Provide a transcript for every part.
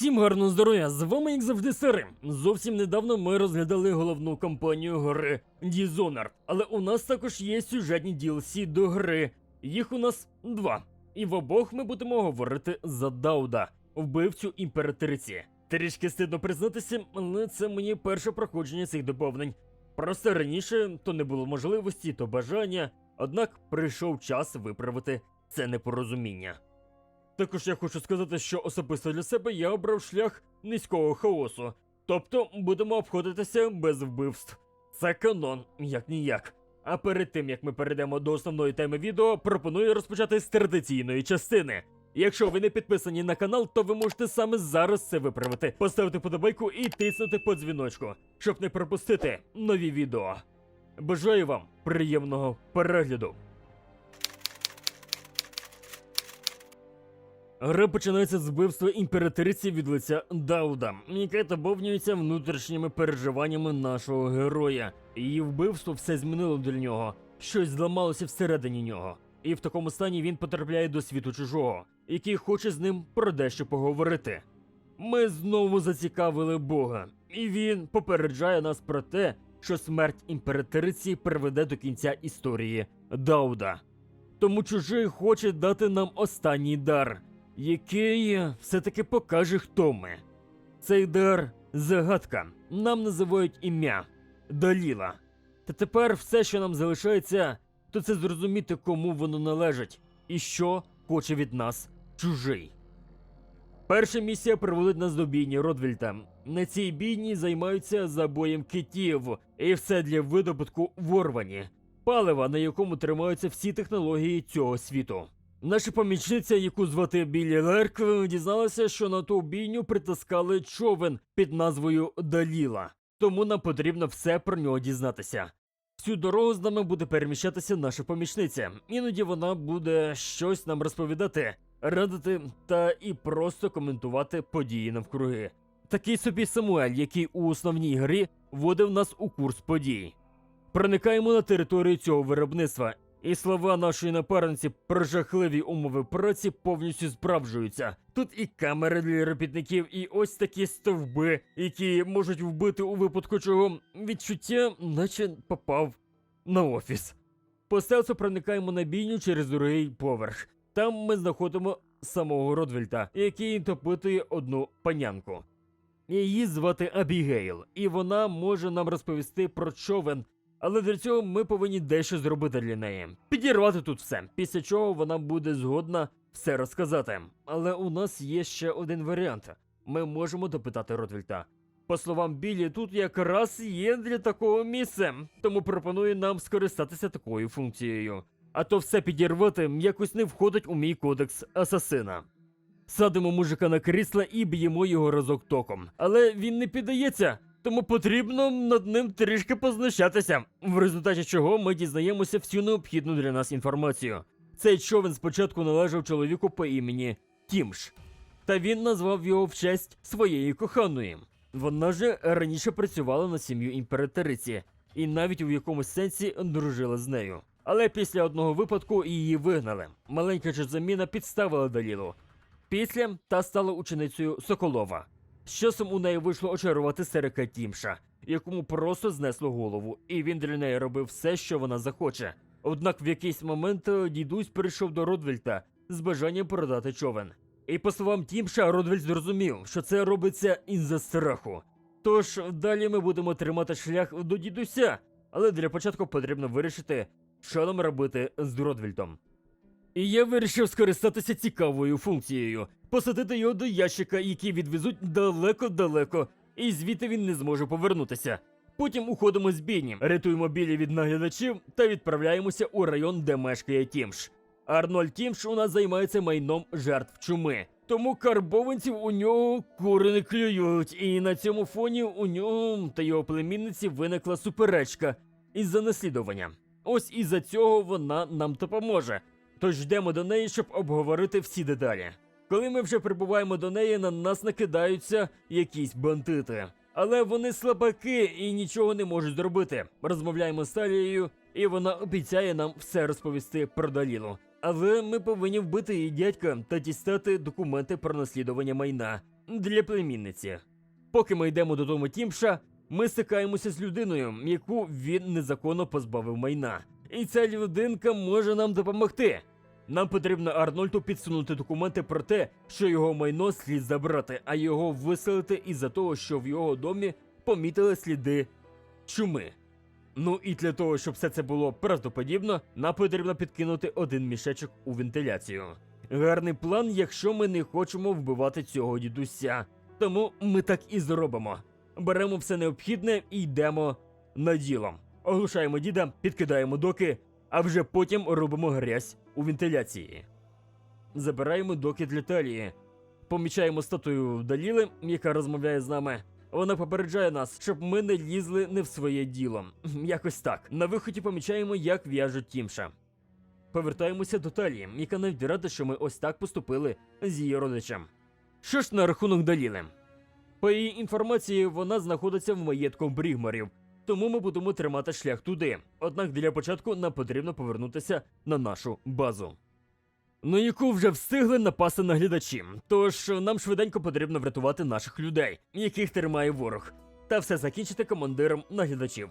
Всім гарного здоров'я! З вами як завжди Сири. Зовсім недавно ми розглядали головну кампанію гри Dishonored, але у нас також є сюжетні DLC до гри. Їх у нас два. І в обох ми будемо говорити за Дауда, вбивцю імператриці. Трішки стидно признатися, але це мені перше проходження цих доповнень. Просто раніше то не було можливості, то бажання, однак прийшов час виправити це непорозуміння. Також я хочу сказати, що особисто для себе я обрав шлях низького хаосу. Тобто будемо обходитися без вбивств. Це канон, як ніяк. А перед тим як ми перейдемо до основної теми відео, пропоную розпочати з традиційної частини. Якщо ви не підписані на канал, то ви можете саме зараз це виправити, поставити подобайку і тиснути по дзвіночку, щоб не пропустити нові відео. Бажаю вам приємного перегляду. Гра починається з вбивства імператриці від лиця Дауда, яке доповнюється внутрішніми переживаннями нашого героя. Її вбивство все змінило для нього, щось зламалося всередині нього. І в такому стані він потрапляє до світу чужого, який хоче з ним про дещо поговорити. Ми знову зацікавили Бога, і він попереджає нас про те, що смерть імператриці приведе до кінця історії Дауда. Тому чужий хоче дати нам останній дар, який все-таки покаже, хто ми. Цей дар загадка. Нам називають ім'я Даліла. Та тепер все, що нам залишається, то це зрозуміти, кому воно належить, і що хоче від нас чужий. Перша місія приводить нас до бійні Родвільта. На цій бійні займаються забоєм китів, і все для видобутку в Орвані, палива, на якому тримаються всі технології цього світу. Наша помічниця, яку звати Білі Лерк, дізналася, що на ту бійню притискали човен під назвою Даліла, тому нам потрібно все про нього дізнатися. Всю дорогу з нами буде переміщатися наша помічниця. Іноді вона буде щось нам розповідати, радити та і просто коментувати події навкруги. Такий собі Самуель, який у основній грі вводив нас у курс подій. Проникаємо на територію цього виробництва, і слова нашої напарниці про жахливі умови праці повністю справджуються. Тут і камери для робітників, і ось такі стовби, які можуть вбити у випадку чого відчуття, наче попав на офіс. По стелсу проникаємо на бійню через другий поверх. Там ми знаходимо самого Родвельта, який допитує одну панянку. Її звати Абігейл, і вона може нам розповісти про човен, але для цього ми повинні дещо зробити для неї. Підірвати тут все, після чого вона буде згодна все розказати. Але у нас є ще один варіант: ми можемо допитати Ротвельта. По словам Білі, тут якраз є для такого місце, тому пропоную нам скористатися такою функцією. А то все підірвати якось не входить у мій кодекс асасина. Садимо мужика на крісло і б'ємо його разок током. Але він не піддається, тому потрібно над ним трішки познущатися, в результаті чого ми дізнаємося всю необхідну для нас інформацію. Цей човен спочатку належав чоловіку по імені Тімш, та він назвав його в честь своєї коханої. Вона же раніше працювала на сім'ю імператриці, і навіть у якомусь сенсі дружила з нею. Але після одного випадку її вигнали. Маленька ж заміна підставила Далілу. Після та стала ученицею Соколова. З часом у неї вийшло очарувати Серика Тімша, якому просто знесло голову, і він для неї робив все, що вона захоче. Однак в якийсь момент е, дідусь прийшов до Родвельта з бажанням продати човен. І по словам Тімша, Родвельт зрозумів, що це робиться із-за страху. Тож далі ми будемо тримати шлях до дідуся, але для початку потрібно вирішити, що нам робити з Родвельтом. І я вирішив скористатися цікавою функцією посадити його до ящика, який відвезуть далеко-далеко, і звідти він не зможе повернутися. Потім уходимо з бійні, рятуємо білі від наглядачів та відправляємося у район, де мешкає Тімш. Арнольд Тімш у нас займається майном жертв чуми. Тому карбованців у нього кури не клюють, і на цьому фоні у нього та його племінниці виникла суперечка із-за наслідування. Ось із-за цього вона нам допоможе. Тож йдемо до неї, щоб обговорити всі деталі. Коли ми вже прибуваємо до неї, на нас накидаються якісь бандити. Але вони слабаки і нічого не можуть зробити. Розмовляємо з Талією, і вона обіцяє нам все розповісти про Далілу. Але ми повинні вбити її дядька та дістати документи про наслідування майна. для племінниці. Поки ми йдемо додому Тімша, ми стикаємося з людиною, яку він незаконно позбавив майна. І ця людинка може нам допомогти. Нам потрібно Арнольду підсунути документи про те, що його майно слід забрати, а його виселити із-за того, що в його домі помітили сліди чуми. Ну і для того, щоб все це було правдоподібно, нам потрібно підкинути один мішечок у вентиляцію. Гарний план, якщо ми не хочемо вбивати цього дідуся. Тому ми так і зробимо. Беремо все необхідне і йдемо на діло. Оглушаємо діда, підкидаємо доки, а вже потім робимо грязь у вентиляції. Забираємо доки для талії. Помічаємо статую Даліли, яка розмовляє з нами. Вона попереджає нас, щоб ми не лізли не в своє діло. Якось так. На виході помічаємо, як в'яжуть Тімша. Повертаємося до Талії, яка навіть рада, що ми ось так поступили з її родичем. Що ж на рахунок Даліли? По її інформації, вона знаходиться в маєтку Брігмарів, тому ми будемо тримати шлях туди. Однак для початку нам потрібно повернутися на нашу базу. На яку вже встигли напасти наглядачі, тож нам швиденько потрібно врятувати наших людей, яких тримає ворог, та все закінчити командиром наглядачів.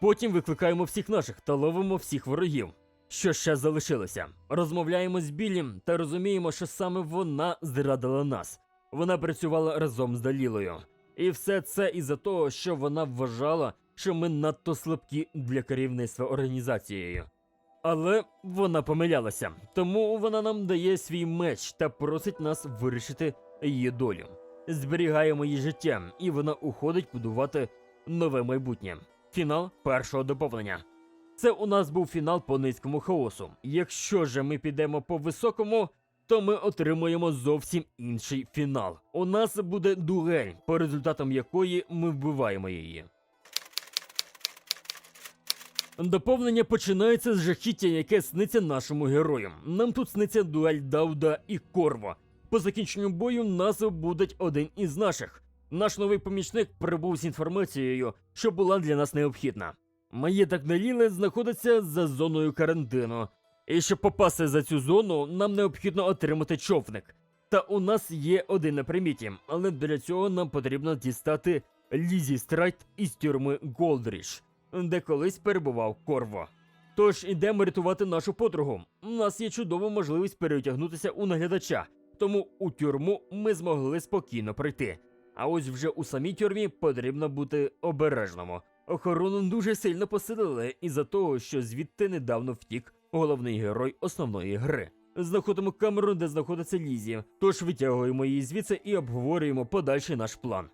Потім викликаємо всіх наших та ловимо всіх ворогів. Що ще залишилося? Розмовляємо з Біллі та розуміємо, що саме вона зрадила нас. Вона працювала разом з Далілою. І все це із-за того, що вона вважала, що ми надто слабкі для керівництва організацією. Але вона помилялася, тому вона нам дає свій меч та просить нас вирішити її долю. Зберігаємо її життя, і вона уходить будувати нове майбутнє. Фінал першого доповнення. Це у нас був фінал по низькому хаосу. Якщо же ми підемо по високому, то ми отримуємо зовсім інший фінал. У нас буде дуель, по результатам якої ми вбиваємо її. Доповнення починається з жахіття, яке сниться нашому герою. Нам тут сниться дуель Дауда і Корво. По закінченню бою нас буде один із наших. Наш новий помічник прибув з інформацією, що була для нас необхідна. Маєток Наліли знаходиться за зоною карантину. І щоб попасти за цю зону, нам необхідно отримати човник. Та у нас є один на приміті, але для цього нам потрібно дістати Лізі Страйт із тюрми Голдріш, де колись перебував Корво. Тож ідемо рятувати нашу подругу. У нас є чудова можливість перетягнутися у наглядача, тому у тюрму ми змогли спокійно пройти. А ось вже у самій тюрмі потрібно бути обережному. Охорону дуже сильно посилили із-за того, що звідти недавно втік головний герой основної гри. Знаходимо камеру, де знаходиться Лізі, тож витягуємо її звідси і обговорюємо подальший наш план.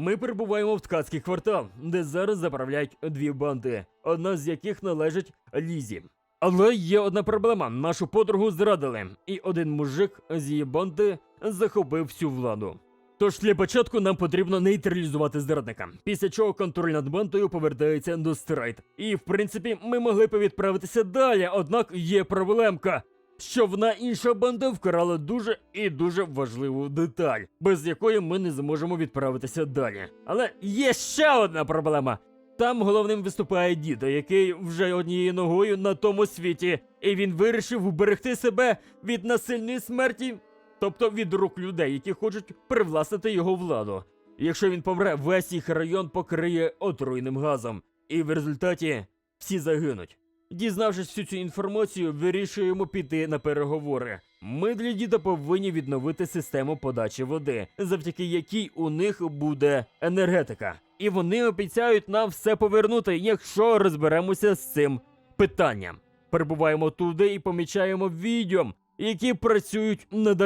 Ми перебуваємо в ткацький квартал, де зараз заправляють дві банди, одна з яких належить Лізі. Але є одна проблема: нашу подругу зрадили, і один мужик з її банди захопив всю владу. Тож для початку нам потрібно нейтралізувати зрадника, після чого контроль над бандою повертається до страйт. І в принципі ми могли б відправитися далі, однак є проблемка. Що вона інша банда вкрала дуже і дуже важливу деталь, без якої ми не зможемо відправитися далі. Але є ще одна проблема. Там головним виступає діда, який вже однією ногою на тому світі, і він вирішив вберегти себе від насильної смерті, тобто від рук людей, які хочуть привласнити його владу. Якщо він помре, весь їх район покриє отруйним газом, і в результаті всі загинуть. Дізнавшись всю цю інформацію, вирішуємо піти на переговори. Ми для діда повинні відновити систему подачі води, завдяки якій у них буде енергетика. І вони обіцяють нам все повернути, якщо розберемося з цим питанням. Перебуваємо туди і помічаємо відьом, які працюють над.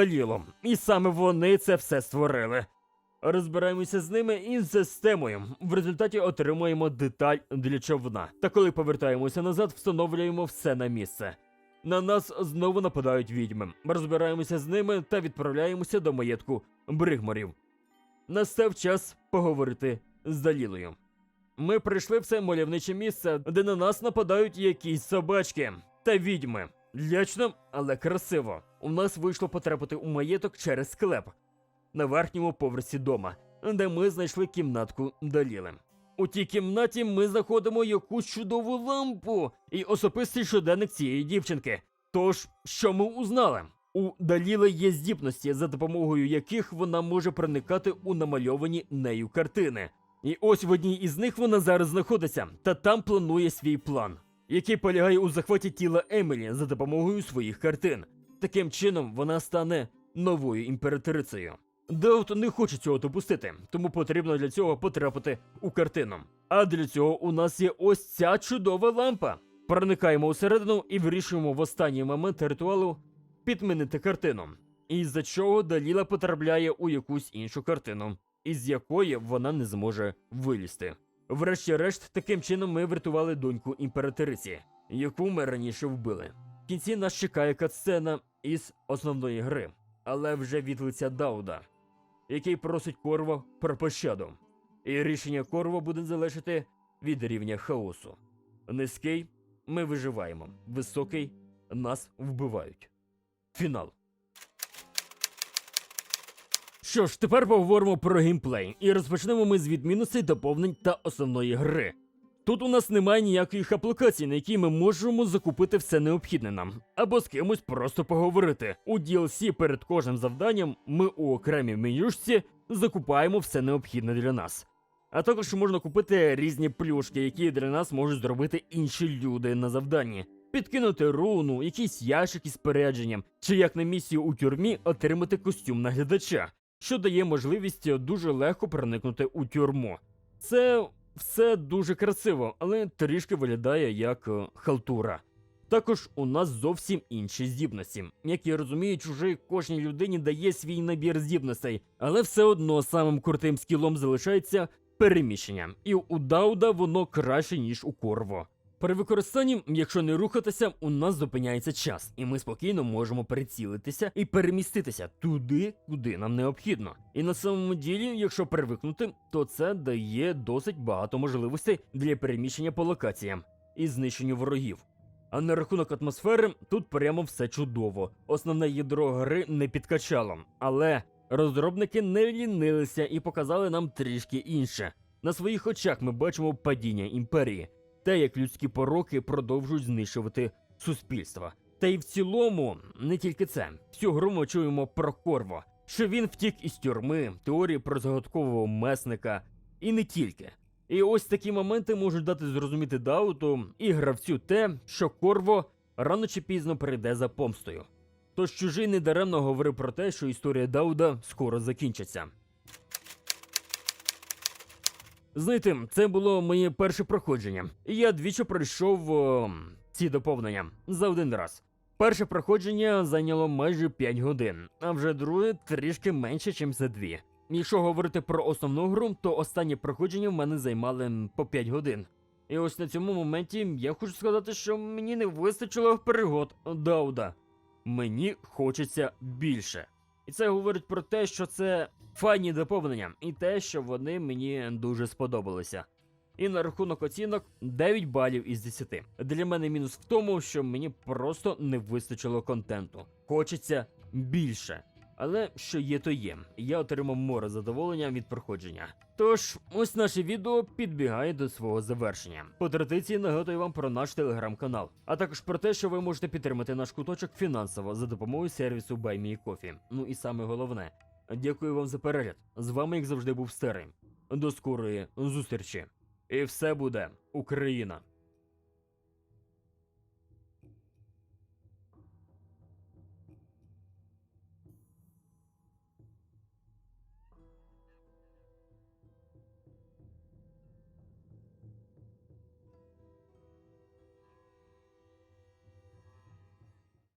І саме вони це все створили. Розбираємося з ними і з системою. В результаті отримуємо деталь для човна. Та коли повертаємося назад, встановлюємо все на місце. На нас знову нападають відьми. Розбираємося з ними та відправляємося до маєтку Бригморів. Настав час поговорити з Далілою. Ми прийшли в це мальовниче місце, де на нас нападають якісь собачки та відьми. Лячно, але красиво. У нас вийшло потрапити у маєток через склеп на верхньому поверсі дома, де ми знайшли кімнатку Даліли. У тій кімнаті ми знаходимо якусь чудову лампу і особистий щоденник цієї дівчинки. Тож, що ми узнали? У Даліли є здібності, за допомогою яких вона може проникати у намальовані нею картини. І ось в одній із них вона зараз знаходиться, та там планує свій план, який полягає у захваті тіла Емілі за допомогою своїх картин. Таким чином вона стане новою імператрицею. Даут не хоче цього допустити, тому потрібно для цього потрапити у картину. А для цього у нас є ось ця чудова лампа. Проникаємо усередину і вирішуємо в останній момент ритуалу підмінити картину. Із-за чого Даліла потрапляє у якусь іншу картину, із якої вона не зможе вилізти. Врешті-решт, таким чином ми врятували доньку імператриці, яку ми раніше вбили. В кінці нас чекає катсцена із основної гри, але вже від лиця Дауда, який просить Корво про пощаду. І рішення Корво буде залежати від рівня хаосу. Низький ми виживаємо, високий нас вбивають. Фінал. Що ж, тепер поговоримо про геймплей, і розпочнемо ми з відмінностей, доповнень та основної гри. Тут у нас немає ніяких аплікацій, на які ми можемо закупити все необхідне нам, або з кимось просто поговорити. У DLC перед кожним завданням ми у окремій менюшці закупаємо все необхідне для нас. А також можна купити різні плюшки, які для нас можуть зробити інші люди на завданні. Підкинути руну, якийсь ящик із спорядженням, чи як на місію у тюрмі отримати костюм наглядача, що дає можливість дуже легко проникнути у тюрму. Це все дуже красиво, але трішки виглядає як е, халтура. Також у нас зовсім інші здібності. Як я розумію, чужий кожній людині дає свій набір здібностей, але все одно самим крутим скілом залишається переміщення, і у Дауда воно краще, ніж у Корво. При використанні, якщо не рухатися, у нас зупиняється час, і ми спокійно можемо прицілитися і переміститися туди, куди нам необхідно. І на самому ділі, якщо привикнути, то це дає досить багато можливостей для переміщення по локаціям і знищенню ворогів. А на рахунок атмосфери тут прямо все чудово. Основне ядро гри не підкачало, але розробники не лінилися і показали нам трішки інше. На своїх очах ми бачимо падіння імперії, те, як людські пороки продовжують знищувати суспільство. Та й в цілому, не тільки це. Всю гру ми чуємо про Корво, що він втік із тюрми, теорії про загадкового месника, і не тільки. І ось такі моменти можуть дати зрозуміти Дауту і гравцю те, що Корво рано чи пізно прийде за помстою. Тож чужий недаремно говорив про те, що історія Дауда скоро закінчиться. Знаєте, це було моє перше проходження. Я двічі пройшов о, ці доповнення за один раз. Перше проходження зайняло майже 5 годин, а вже друге трішки менше, ніж за дві. Якщо говорити про основну гру, то останні проходження в мене займали по 5 годин. І ось на цьому моменті я хочу сказати, що мені не вистачило пригод Дауда. Мені хочеться більше. І це говорить про те, що це файні доповнення, і те, що вони мені дуже сподобалися. І на рахунок оцінок 9 балів із 10. Для мене мінус в тому, що мені просто не вистачило контенту. Хочеться більше. Але що є, то є. Я отримав море задоволення від проходження. Тож, ось наше відео підбігає до свого завершення. По традиції нагадую вам про наш телеграм-канал, а також про те, що ви можете підтримати наш куточок фінансово за допомогою сервісу BuyMeCoffee. Ну і саме головне, дякую вам за перегляд. З вами, як завжди, був Старий. До скорої зустрічі. І все буде Україна.